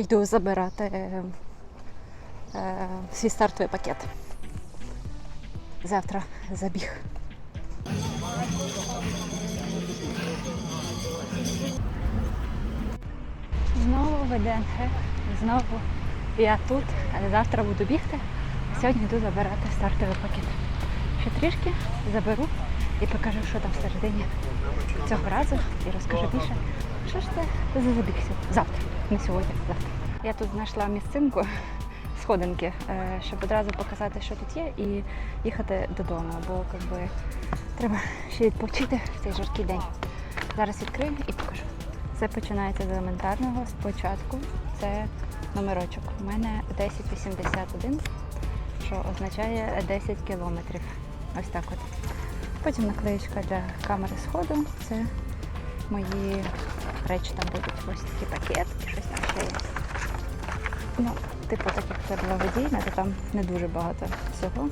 йду забирати е, е, свій стартовий пакет. Завтра забіг. Знову ВДНГ, знову я тут, але завтра буду бігти. Сьогодні йду забирати стартовий пакет. Ще трішки заберу і покажу, що там всередині цього разу і розкажу більше. Що ж це за забіг? Завтра, не сьогодні, завтра. Я тут знайшла місцинку, сходинки, е, щоб одразу показати, що тут є, і їхати додому, бо якби, треба ще відпочити в цей жаркий день. Зараз відкрию і покажу. Все починається з елементарного. Спочатку це номерочок. У мене 1081, що означає 10 кілометрів. Ось так от. Потім наклеєчка для камери сходу. Це мої речі там будуть ось такі пакетки, щось там ще є. Ну, типу, так як це благодійне, то там не дуже багато всього.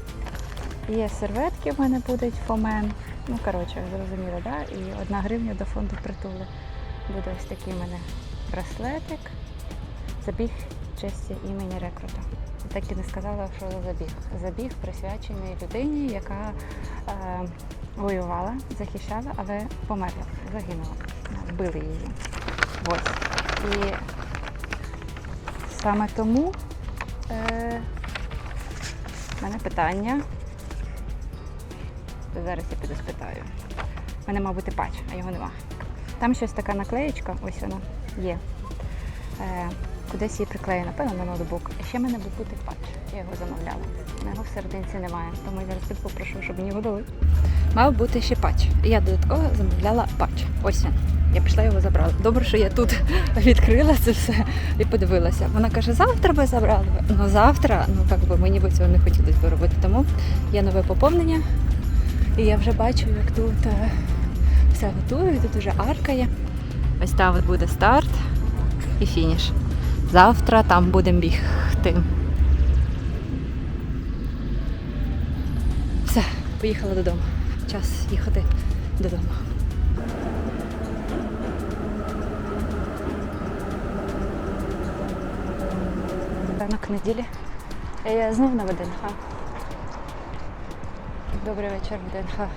Є серветки в мене будуть фомен. Ну, коротше, зрозуміло, да? І одна гривня до фонду притули. Буде ось такий в мене браслетик. Забіг в честі імені рекрута. Так і не сказала, що за забіг. Забіг присвячений людині, яка е, воювала, захищала, але померла, загинула. Вбили її. Ось. І саме тому е, в мене питання. Зараз я піду спитаю. У мене мав бути патч, а його нема. Там щось така наклеєчка, ось вона є. Е, кудись її приклею, напевно, на ноутбук. І ще в мене був бути патч. Я його замовляла. На його в серединці немає, тому я зараз піду попрошу, щоб мені видали. Мав бути ще патч. Я додатково замовляла патч. Ось він. Я пішла його забрала. Добре, що я тут відкрила це все і подивилася. Вона каже, завтра би забрали. Ну завтра, ну так би мені би цього не хотілося би робити. Тому є нове поповнення. І я вже бачу, як тут е, все готують, тут вже арка є. Ось там буде старт і фініш. Завтра там будемо бігти. Все, поїхала додому. Час їхати додому. Ранок неділі. Я знову на ВДНХ. Добрий вечір, ВДНХ.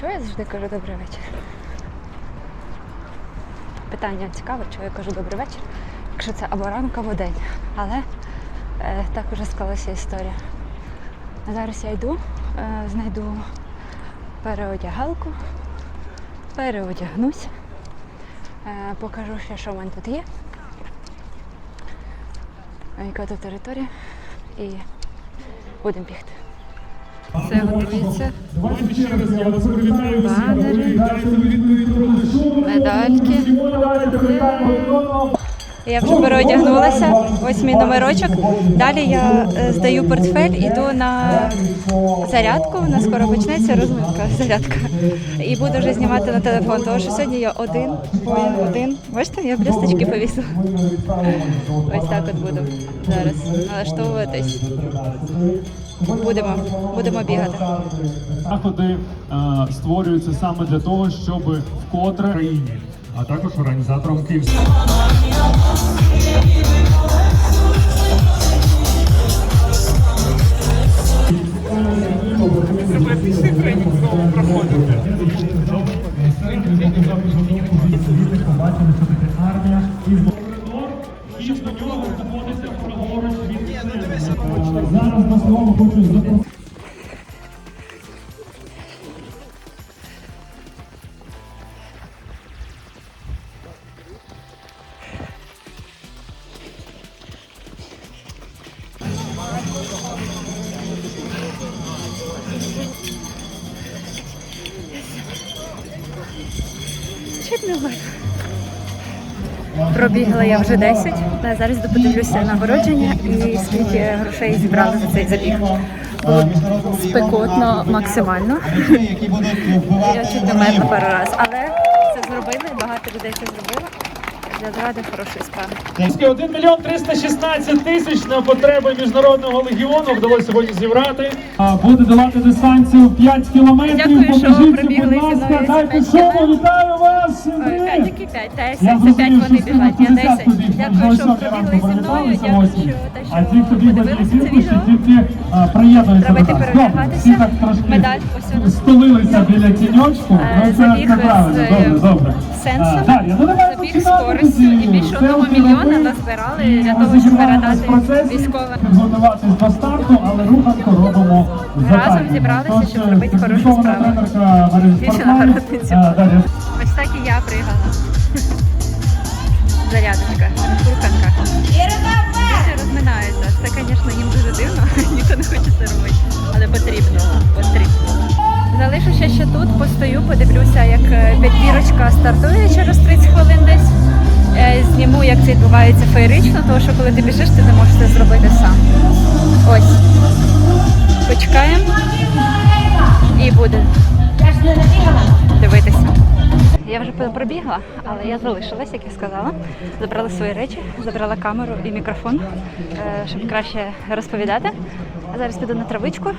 Чого я завжди кажу добрий вечір? Питання цікаве, чого я кажу добрий вечір, якщо це або ранок, або день. Але е, так уже склалася історія. Зараз я йду, е, знайду переодягалку, переодягнусь, е, покажу ще, що в мене тут є, е, яка тут територія, і будемо бігти. Все готується. Що Медальки. Я вже переодягнулася, ось мій номерочок. Далі я е, здаю портфель, іду на зарядку. У нас скоро почнеться розминка, зарядка. І буду вже знімати на телефон, тому що сьогодні я один, воїн один. Бачите, я блісточки повісила. Ось так от буду зараз налаштовуватись. Будемо, будемо бігати. Заходи е, створюються саме для того, щоб вкотре країні, а також організатором Київського. Побачили, що таке армія. І коридор, до нього знаходиться праворуч. Зараз до слова хочу запросити. Пробігла я вже 10, а зараз подивлюся нагородження і скільки грошей зібрали за цей забіг. Було спекотно максимально. Я чуть не мерла пару раз, але це зробили, багато людей це зробило. Для зради хорошої справи. Тільки 1 мільйон 316 тисяч на потреби міжнародного легіону вдалося сьогодні зібрати. Буде давати дистанцію 5 кілометрів. Покажіться, будь ласка, дайте шоу. Вітаю вас! Ой, п'ять які п'ять, та Я це зрозумів, п'ять вони що біжать, я 50 десять. тобі Дякую, що пробігли зі мною. Дякую, що те, А ті, хто що подивилися це відео. Треба йти трошки Медаль ось вона. стулилися біля тіньочку. Ну, це правильно. Добре, е, добре. сенсом, користю і більше одного мільйона назбирали для того, щоб передати військовим. Підготуватись до старту, але руханку робимо Разом зібралися, щоб робити хорошу справу. Більше Спартан, нагородницю. е, Ось так і я пригала. Зарядочка, руханка. Діти розминаються. Це, звісно, їм дуже дивно, ніхто не хоче це робити, але потрібно. потрібно. Залишуся ще тут, постою, подивлюся, як е, п'ятірочка стартує через 30 хвилин десь. Е, Зніму, як це відбувається феєрично, тому що коли ти біжиш, ти не можеш це зробити сам. Ось. Почекаємо і буде дивитися. Я вже пробігла, але я залишилась, як я сказала. Забрала свої речі, забрала камеру і мікрофон, е, щоб краще розповідати. А зараз піду на травичку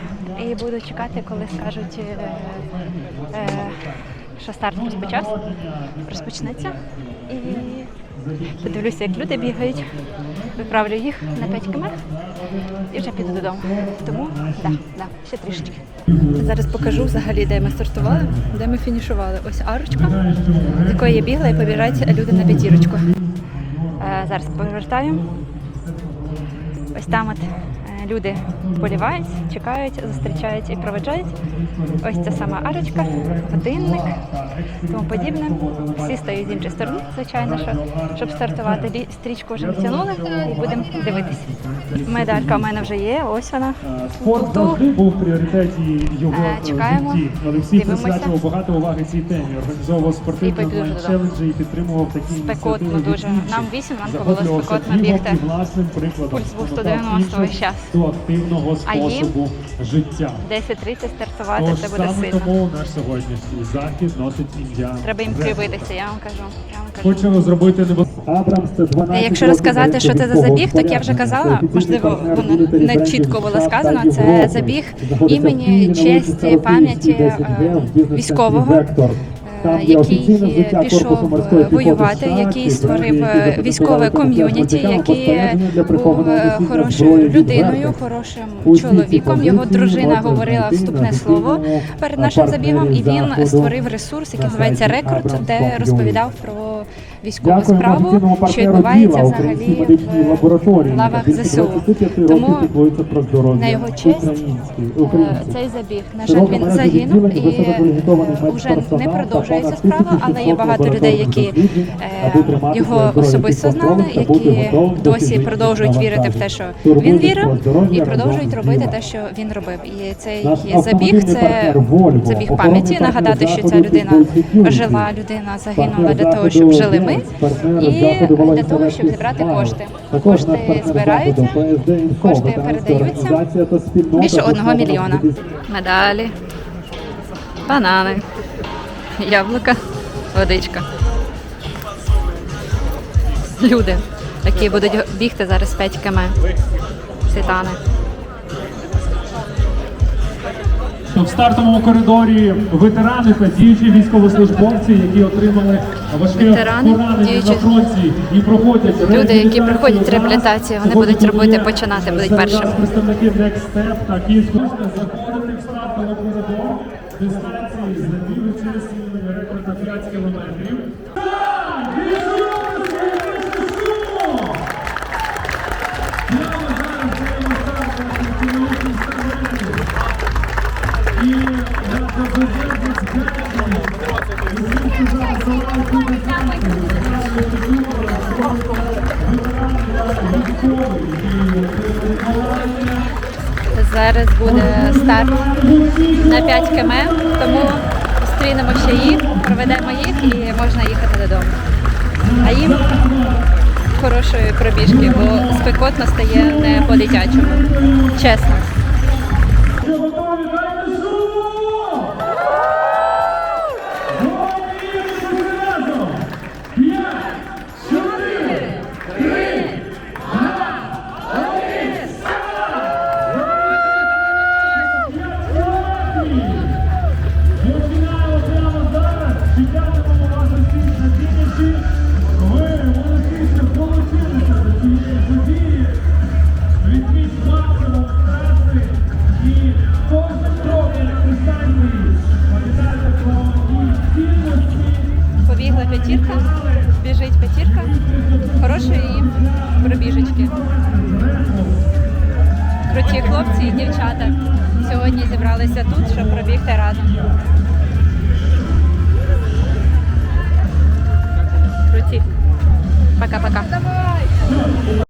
і буду чекати, коли скажуть, е, що старт розпочався, розпочнеться. І подивлюся, як люди бігають. Виправлю їх на 5 км і вже піду додому. Тому да, да, ще трішки. Зараз покажу взагалі, де ми стартували, де ми фінішували. Ось арочка, з якої я бігла і побіжать люди на п'ятірочку. Е, зараз повертаю. Ось там от люди полівають, чекають, зустрічають і проведжають. Ось ця сама арочка, годинник, тому подібне. Всі стають з іншої сторони, звичайно, що, щоб стартувати. Стрічку вже натягнули і будемо дивитися. Медалька в мене вже є, ось вона. Спорт завжди був в пріоритеті його Е, е, чекаємо, житті. Олексій дивимося. присвячував багато уваги цій темі. Організовував спортивні челенджі і підтримував такі Спекотно дуже. Нам вісім ранку було спекотно бігти. Пульс був спонукав 190 весь час. До активного А способу життя. 10.30 стартувати Тож це буде саме сильно. тому наш сьогоднішній захід носить ім'я. Треба їм Рекорд. привитися, я вам кажу. Я вам кажу. Хочемо зробити небезпечно. Абрамс це 12 Якщо розказати, що це за забіг, так я вже казала, можливо, воно не чітко було сказано. Це забіг імені честі, пам'яті е, військового, який пішов е, воювати, який створив е, військове ком'юніті, який був е, хорошою людиною, хорошим чоловіком. Його дружина говорила вступне слово. Перед нашим забігом, і він створив ресурс, який називається Рекорд, де розповідав про військову справу, що відбувається взагалі в лавах ЗСУ. Тому на його честь е, цей забіг. На жаль, він загинув і е, вже не продовжується справа, але є багато людей, які е, його особисто знали, які досі продовжують вірити в те, що він вірив, і продовжують робити те, що він робив. І цей забіг це забіг пам'яті. Нагадати, що ця людина жила, людина загинула для того, щоб жили ми, і для того, щоб зібрати кошти. Кошти збираються, кошти передаються. Більше одного мільйона. Медалі, банани, яблука, водичка. Люди, які будуть бігти зараз 5 км. Титани. В стартовому коридорі ветерани та діючі військовослужбовці, які отримали важке Ветерани, поранення діючі. на фронті і проходять Люди, які проходять реабілітацію, вони Сьогодні будуть робити, є починати будуть серед першими. нас Представники Next Step та Київського заходити в стартовий коридор дистанції забігу через рекорд 5 кілометрів. Зараз буде старт на 5 км, тому зустрінемо ще їх, проведемо їх і можна їхати додому. А їм хорошої пробіжки, бо спекотно стає не по-дитячому. Чесно. бігла п'ятірка, біжить п'ятірка, хорошої пробіжечки. Круті хлопці і дівчата сьогодні зібралися тут, щоб пробігти разом. Круті. Пока-пока.